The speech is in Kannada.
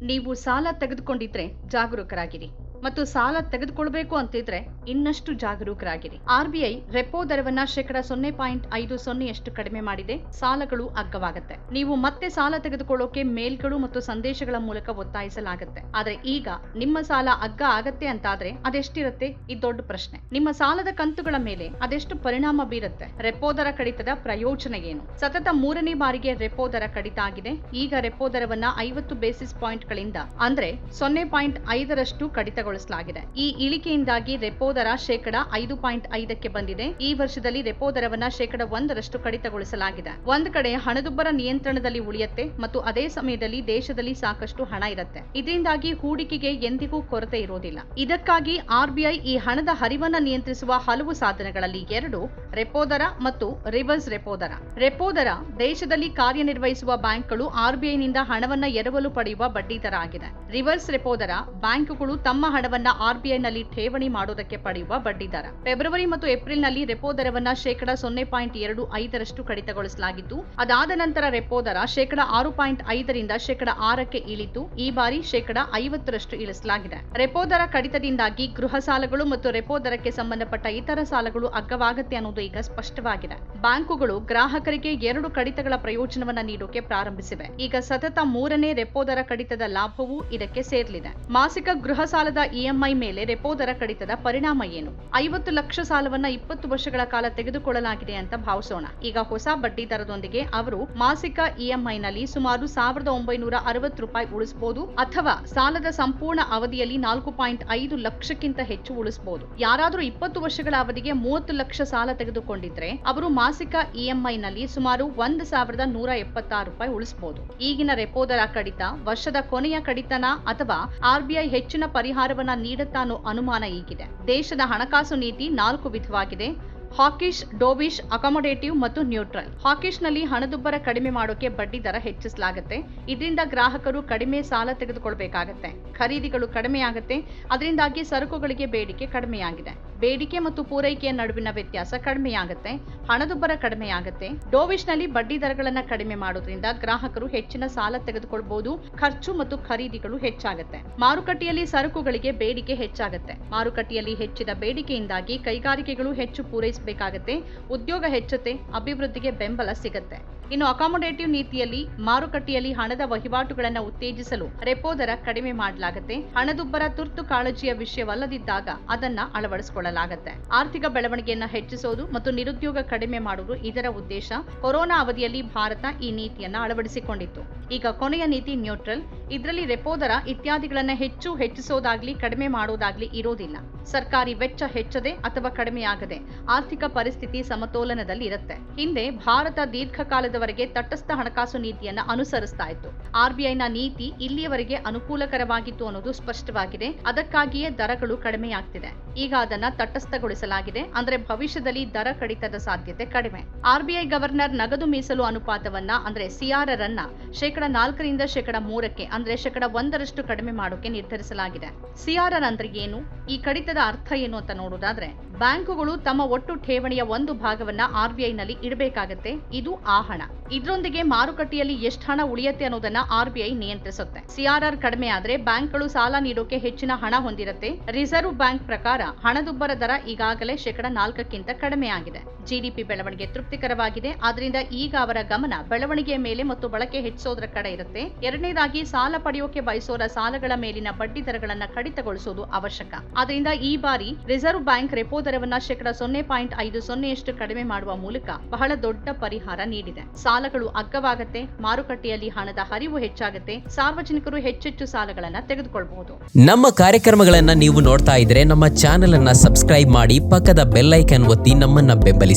ನೀವು ಸಾಲ ತೆಗೆದುಕೊಂಡಿದ್ರೆ ಜಾಗರೂಕರಾಗಿರಿ. ಮತ್ತು ಸಾಲ ತೆಗೆದುಕೊಳ್ಬೇಕು ಅಂತಿದ್ರೆ ಇನ್ನಷ್ಟು ಜಾಗರೂಕರಾಗಿರಿ. ಆರ್ಬಿಐ ರೆಪೋ ದರವನ್ನ ಶೇಕಡ ಸೊನ್ನೆ ಪಾಯಿಂಟ್ ಐದು ಸೊನ್ನೆಯಷ್ಟು ಕಡಿಮೆ ಮಾಡಿದೆ. ಸಾಲಗಳು ಅಗ್ಗವಾಗುತ್ತೆ. ನೀವು ಮತ್ತೆ ಸಾಲ ತೆಗೆದುಕೊಳ್ಳೋಕೆ ಮೇಲ್ಗಳು ಮತ್ತು ಸಂದೇಶಗಳ ಮೂಲಕ ಒತ್ತಾಯಿಸಲಾಗುತ್ತೆ. ಆದ್ರೆ ಈಗ ನಿಮ್ಮ ಸಾಲ ಅಗ್ಗ ಆಗತ್ತೆ ಅಂತಾದ್ರೆ ಅದೆಷ್ಟಿರುತ್ತೆ? ಈ ದೊಡ್ಡ ಪ್ರಶ್ನೆ. ನಿಮ್ಮ ಸಾಲದ ಕಂತುಗಳ ಮೇಲೆ ಅದೆಷ್ಟು ಪರಿಣಾಮ ಬೀರುತ್ತೆ? ರೆಪೋ ದರ ಕಡಿತದ ಪ್ರಯೋಜನ ಏನು? ಸತತ ಮೂರನೇ ಬಾರಿಗೆ ರೆಪೋ ದರ ಕಡಿತ ಆಗಿದೆ. ಈಗ ರೆಪೋ ದರವನ್ನ ಐವತ್ತು ಬೇಸಿಸ್ ಪಾಯಿಂಟ್ ಗಳಿಂದ ಅಂದ್ರೆ ಸೊನ್ನೆ ಪಾಯಿಂಟ್ ಐದರಷ್ಟು ಕಡಿತಗೊಳಿಸಲಾಗಿದೆ ಈ ಇಳಿಕೆಯಿಂದಾಗಿ ರೆಪೋ ದರ ಶೇಕಡ ಐದು ಪಾಯಿಂಟ್ ಐದಕ್ಕೆ ಬಂದಿದೆ. ಈ ವರ್ಷದಲ್ಲಿ ರೆಪೋ ದರವನ್ನ ಶೇಕಡ ಒಂದರಷ್ಟು ಕಡಿತಗೊಳಿಸಲಾಗಿದೆ. ಒಂದ್ ಕಡೆ ಹಣದುಬ್ಬರ ನಿಯಂತ್ರಣದಲ್ಲಿ ಉಳಿಯುತ್ತೆ ಮತ್ತು ಅದೇ ಸಮಯದಲ್ಲಿ ದೇಶದಲ್ಲಿ ಸಾಕಷ್ಟು ಹಣ ಇರುತ್ತೆ. ಇದರಿಂದಾಗಿ ಹೂಡಿಕೆಗೆ ಎಂದಿಗೂ ಕೊರತೆ ಇರೋದಿಲ್ಲ. ಇದಕ್ಕಾಗಿ ಆರ್ಬಿಐ ಈ ಹಣದ ಹರಿವನ್ನ ನಿಯಂತ್ರಿಸುವ ಹಲವು ಸಾಧನಗಳಲ್ಲಿ ಎರಡು, ರೆಪೋ ದರ ಮತ್ತು ರಿವರ್ಸ್ ರೆಪೋ ದರ. ರೆಪೋ ದರ ದೇಶದಲ್ಲಿ ಕಾರ್ಯನಿರ್ವಹಿಸುವ ಬ್ಯಾಂಕ್ಗಳು ಆರ್ಬಿಐನಿಂದ ಹಣವನ್ನ ಎರವಲು ಪಡೆಯುವ ಬಡ್ಡಿ ದರ ಆಗಿದೆ. ರಿವರ್ಸ್ ರೆಪೋ ದರ ಬ್ಯಾಂಕುಗಳು ತಮ್ಮ ಹಣವನ್ನ ಆರ್ಬಿಐನಲ್ಲಿ ಠೇವಣಿ ಮಾಡೋದಕ್ಕೆ ಪಡೆಯುವ ಬಡ್ಡಿ ದರ. ಫೆಬ್ರವರಿ ಮತ್ತು ಏಪ್ರಿಲ್ನಲ್ಲಿ ರೆಪೋ ದರವನ್ನ ಶೇಕಡಾ ಸೊನ್ನೆ ಪಾಯಿಂಟ್ ಎರಡು ಐದರಷ್ಟು ಕಡಿತಗೊಳಿಸಲಾಗಿತ್ತು ಅದಾದ ನಂತರ ರೆಪೋ ದರ ಶೇಕಡಾ ಆರು ಪಾಯಿಂಟ್ ಐದರಿಂದ ಶೇಕಡಾ ಆರಕ್ಕೆ ಇಳಿತು. ಈ ಬಾರಿ ಶೇಕಡಾ ಐವತ್ತರಷ್ಟು ಇಳಿಸಲಾಗಿದೆ. ರೆಪೋ ದರ ಕಡಿತದಿಂದಾಗಿ ಗೃಹ ಸಾಲಗಳು ಮತ್ತು ರೆಪೋ ದರಕ್ಕೆ ಸಂಬಂಧಪಟ್ಟ ಇತರ ಸಾಲಗಳು ಅಗ್ಗವಾಗತ್ತೆ ಅನ್ನೋದು ಈಗ ಸ್ಪಷ್ಟವಾಗಿದೆ. ಬ್ಯಾಂಕುಗಳು ಗ್ರಾಹಕರಿಗೆ ಎರಡು ಕಡಿತಗಳ ಪ್ರಯೋಜನವನ್ನ ನೀಡೋಕೆ ಪ್ರಾರಂಭಿಸಿವೆ. ಈಗ ಸತತ ಮೂರನೇ ರೆಪೋ ದರ ಕಡಿತದ ಲಾಭವೂ ಇದಕ್ಕೆ ಸೇರ್ಲಿದೆ. ಮಾಸಿಕ ಗೃಹ ಸಾಲದ ಇಎಂಐ ಮೇಲೆ ರೆಪೋ ದರ ಕಡಿತದ ಪರಿಣಾಮ ಏನು? ಐವತ್ತು ಲಕ್ಷ ಸಾಲವನ್ನ ಇಪ್ಪತ್ತು ವರ್ಷಗಳ ಕಾಲ ತೆಗೆದುಕೊಳ್ಳಲಾಗಿದೆ ಅಂತ ಭಾವಿಸೋಣ. ಈಗ ಹೊಸ ಬಡ್ಡಿ ದರದೊಂದಿಗೆ ಅವರು ಮಾಸಿಕ ಇಎಂಐನಲ್ಲಿ ಸುಮಾರು ಸಾವಿರದ ಒಂಬೈನೂರ ಅರವತ್ತು ರೂಪಾಯಿ ಉಳಿಸಬಹುದು ಅಥವಾ ಸಾಲದ ಸಂಪೂರ್ಣ ಅವಧಿಯಲ್ಲಿ ನಾಲ್ಕು ಪಾಯಿಂಟ್ ಐದು ಲಕ್ಷಕ್ಕಿಂತ ಹೆಚ್ಚು ಉಳಿಸಬಹುದು ಯಾರಾದರೂ ಇಪ್ಪತ್ತು ವರ್ಷಗಳ ಅವಧಿಗೆ ಮೂವತ್ತು ಲಕ್ಷ ಸಾಲ ತೆಗೆದುಕೊಂಡಿದ್ರೆ ಅವರು ಮಾಸಿಕ ಇಎಂಐನಲ್ಲಿ ಸುಮಾರು ಒಂದು ಸಾವಿರದ ನೂರ ಎಪ್ಪತ್ತಾರು ರೂಪಾಯಿ ಉಳಿಸಬಹುದು ಈಗಿನ ರೆಪೋ ದರ ಕಡಿತ, ವರ್ಷದ ಕೊನೆಯ ಕಡಿತನ ಅಥವಾ ಆರ್ಬಿಐ ಹೆಚ್ಚಿನ ಪರಿಹಾರವನ್ನ ನೀಡುತ್ತಾ ನೀಡುತ್ತಾನೋ ಅನುಮಾನ ಈಗಿದೆ. ದೇಶದ ಹಣಕಾಸು ನೀತಿ ನಾಲ್ಕು ವಿಧವಾಗಿದೆ. ಹಾಕಿಶ್, ಡೋಬಿಶ್, ಅಕಾಮಡೇಟಿವ್ ಮತ್ತು ನ್ಯೂಟ್ರಲ್. ಹಾಕಿಶ್ನಲ್ಲಿ ಹಣದುಬ್ಬರ ಕಡಿಮೆ ಮಾಡೋಕೆ ಬಡ್ಡಿ ದರ ಹೆಚ್ಚಿಸಲಾಗುತ್ತೆ. ಇದರಿಂದ ಗ್ರಾಹಕರು ಕಡಿಮೆ ಸಾಲ ತೆಗೆದುಕೊಳ್ಬೇಕಾಗತ್ತೆ. ಖರೀದಿಗಳು ಕಡಿಮೆಯಾಗುತ್ತೆ. ಅದರಿಂದಾಗಿ ಸರಕುಗಳಿಗೆ ಬೇಡಿಕೆ ಕಡಿಮೆಯಾಗಿದೆ. ಬೇಡಿಕೆ ಮತ್ತು ಪೂರೈಕೆಯ ನಡುವಿನ ವ್ಯತ್ಯಾಸ ಕಡಿಮೆಯಾಗುತ್ತೆ, ಹಣದುಬ್ಬರ ಕಡಿಮೆಯಾಗುತ್ತೆ. ಡೋವಿಶ್ನಲ್ಲಿ ಬಡ್ಡಿ ದರಗಳನ್ನ ಕಡಿಮೆ ಮಾಡೋದ್ರಿಂದ ಗ್ರಾಹಕರು ಹೆಚ್ಚಿನ ಸಾಲ ತೆಗೆದುಕೊಳ್ಬಹುದು ಖರ್ಚು ಮತ್ತು ಖರೀದಿಗಳು ಹೆಚ್ಚಾಗುತ್ತೆ. ಮಾರುಕಟ್ಟೆಯಲ್ಲಿ ಸರಕುಗಳಿಗೆ ಬೇಡಿಕೆ ಹೆಚ್ಚಾಗುತ್ತೆ. ಮಾರುಕಟ್ಟೆಯಲ್ಲಿ ಹೆಚ್ಚಿದ ಬೇಡಿಕೆಯಿಂದಾಗಿ ಕೈಗಾರಿಕೆಗಳು ಹೆಚ್ಚು ಪೂರೈಸಬೇಕಾಗತ್ತೆ, ಉದ್ಯೋಗ ಹೆಚ್ಚುತ್ತೆ, ಅಭಿವೃದ್ಧಿಗೆ ಬೆಂಬಲ ಸಿಗುತ್ತೆ. ಇನ್ನು ಅಕಾಮೊಡೇಟಿವ್ ನೀತಿಯಲ್ಲಿ ಮಾರುಕಟ್ಟೆಯಲ್ಲಿ ಹಣದ ವಹಿವಾಟುಗಳನ್ನು ಉತ್ತೇಜಿಸಲು ರೆಪೋ ದರ ಕಡಿಮೆ ಮಾಡಲಾಗುತ್ತೆ. ಹಣದುಬ್ಬರ ತುರ್ತು ಕಾಳಜಿಯ ವಿಷಯವಲ್ಲದಿದ್ದಾಗ ಅದನ್ನ ಅಳವಡಿಸಿಕೊಳ್ಳಲಾಗುತ್ತೆ. ಆರ್ಥಿಕ ಬೆಳವಣಿಗೆಯನ್ನ ಹೆಚ್ಚಿಸೋದು ಮತ್ತು ನಿರುದ್ಯೋಗ ಕಡಿಮೆ ಮಾಡುವುದು ಇದರ ಉದ್ದೇಶ. ಕೊರೋನಾ ಅವಧಿಯಲ್ಲಿ ಭಾರತ ಈ ನೀತಿಯನ್ನ ಅಳವಡಿಸಿಕೊಂಡಿತ್ತು. ಈಗ ಕೊನೆಯ ನೀತಿ ನ್ಯೂಟ್ರಲ್ ಇದರಲ್ಲಿ ರೆಪೋ ದರ ಇತ್ಯಾದಿಗಳನ್ನ ಹೆಚ್ಚು ಹೆಚ್ಚಿಸೋದಾಗ್ಲಿ ಕಡಿಮೆ ಮಾಡೋದಾಗ್ಲಿ ಇರೋದಿಲ್ಲ. ಸರ್ಕಾರಿ ವೆಚ್ಚ ಹೆಚ್ಚದೆ ಅಥವಾ ಕಡಿಮೆಯಾಗದೆ ಆರ್ಥಿಕ ಪರಿಸ್ಥಿತಿ ಸಮತೋಲನದಲ್ಲಿ ಇರುತ್ತೆ ಹಿಂದೆ ಭಾರತ ದೀರ್ಘಕಾಲದವರೆಗೆ ತಟಸ್ಥ ಹಣಕಾಸು ನೀತಿಯನ್ನ ಅನುಸರಿಸ್ತಾ ಇತ್ತು. ಆರ್ಬಿಐನ ನೀತಿ ಇಲ್ಲಿಯವರೆಗೆ ಅನುಕೂಲಕರವಾಗಿತ್ತು ಅನ್ನೋದು ಸ್ಪಷ್ಟವಾಗಿದೆ. ಅದಕ್ಕಾಗಿಯೇ ದರಗಳು ಕಡಿಮೆಯಾಗ್ತಿದೆ. ಈಗ ಅದನ್ನ ತಟಸ್ಥಗೊಳಿಸಲಾಗಿದೆ. ಅಂದ್ರೆ ಭವಿಷ್ಯದಲ್ಲಿ ದರ ಕಡಿತದ ಸಾಧ್ಯತೆ ಕಡಿಮೆ. ಆರ್ಬಿಐ ಗವರ್ನರ್ ನಗದು ಮೀಸಲು ಅನುಪಾತವನ್ನ ಅಂದ್ರೆ ಸಿಆರ್ಆರ್ ಅನ್ನ ಶೇಕಡ ನಾಲ್ಕರಿಂದ ಶೇಕಡ ಮೂರಕ್ಕೆ ಅಂದ್ರೆ ಶೇಕಡ ಒಂದರಷ್ಟು ಕಡಿಮೆ ಮಾಡೋಕೆ ನಿರ್ಧರಿಸಲಾಗಿದೆ. ಸಿಆರ್ಆರ್ ಅಂದ್ರೆ ಏನು? ಈ ಕಡಿತದ ಅರ್ಥ ಏನು ಅಂತ ನೋಡೋದಾದ್ರೆ ಬ್ಯಾಂಕುಗಳು ತಮ್ಮ ಒಟ್ಟು ಠೇವಣಿಯ ಒಂದು ಭಾಗವನ್ನ ಆರ್ಬಿಐನಲ್ಲಿ ಇಡಬೇಕಾಗತ್ತೆ. ಇದು ಆ ಹಣ ಇದರೊಂದಿಗೆ ಮಾರುಕಟ್ಟೆಯಲ್ಲಿ ಎಷ್ಟು ಹಣ ಉಳಿಯುತ್ತೆ ಅನ್ನೋದನ್ನ ಆರ್ಬಿಐ ನಿಯಂತ್ರಿಸುತ್ತೆ. ಸಿಆರ್ಆರ್ ಕಡಿಮೆ ಆದ್ರೆ ಬ್ಯಾಂಕ್ಗಳು ಸಾಲ ನೀಡೋಕೆ ಹೆಚ್ಚಿನ ಹಣ ಹೊಂದಿರುತ್ತೆ. ರಿಸರ್ವ್ ಬ್ಯಾಂಕ್ ಪ್ರಕಾರ ಹಣದುಬ್ಬರ ದರ ಈಗಾಗಲೇ ಶೇಕಡ ನಾಲ್ಕಕ್ಕಿಂತ ಕಡಿಮೆ ಆಗಿದೆ ಜಿಡಿಪಿ ಬೆಳವಣಿಗೆ ತೃಪ್ತಿಕರವಾಗಿದೆ. ಆದ್ರಿಂದ ಈಗ ಅವರ ಗಮನ ಬೆಳವಣಿಗೆಯ ಮೇಲೆ ಮತ್ತು ಬಳಕೆ ಹೆಚ್ಚಿಸೋದ್ರ ಕಡೆ ಇರುತ್ತೆ. ಎರಡನೇದಾಗಿ ಸಾಲ ಪಡೆಯೋಕೆ ಬಯಸೋರ ಸಾಲಗಳ ಮೇಲಿನ ಬಡ್ಡಿ ದರಗಳನ್ನು ಕಡಿತಗೊಳಿಸೋದು ಅವಶ್ಯಕ. ಆದ್ರಿಂದ ಈ ಬಾರಿ ರಿಸರ್ವ್ ಬ್ಯಾಂಕ್ ರೆಪೋ ದರವನ್ನ ಶೇಕಡ ಸೊನ್ನೆ ಪಾಯಿಂಟ್ ಐದು ಸೊನ್ನೆಯಷ್ಟು ಕಡಿಮೆ ಮಾಡುವ ಮೂಲಕ ಬಹಳ ದೊಡ್ಡ ಪರಿಹಾರ ನೀಡಿದೆ. ಸಾಲಗಳು ಅಗ್ಗವಾಗುತ್ತೆ, ಮಾರುಕಟ್ಟೆಯಲ್ಲಿ ಹಣದ ಹರಿವು ಹೆಚ್ಚಾಗುತ್ತೆ, ಸಾರ್ವಜನಿಕರು ಹೆಚ್ಚೆಚ್ಚು ಸಾಲಗಳನ್ನು ತೆಗೆದುಕೊಳ್ಳಬಹುದು ನಮ್ಮ ಕಾರ್ಯಕ್ರಮಗಳನ್ನ ನೀವು ನೋಡ್ತಾ ಇದ್ರೆ ನಮ್ಮ ಚಾನೆಲ್ ಅನ್ನ ಸಬ್ಸ್ಕ್ರೈಬ್ ಮಾಡಿ ಪಕ್ಕದ ಬೆಲ್ಲೈಕನ್ ಒತ್ತಿ ನಮ್ಮನ್ನ ಬೆಂಬಲಿಸಿ.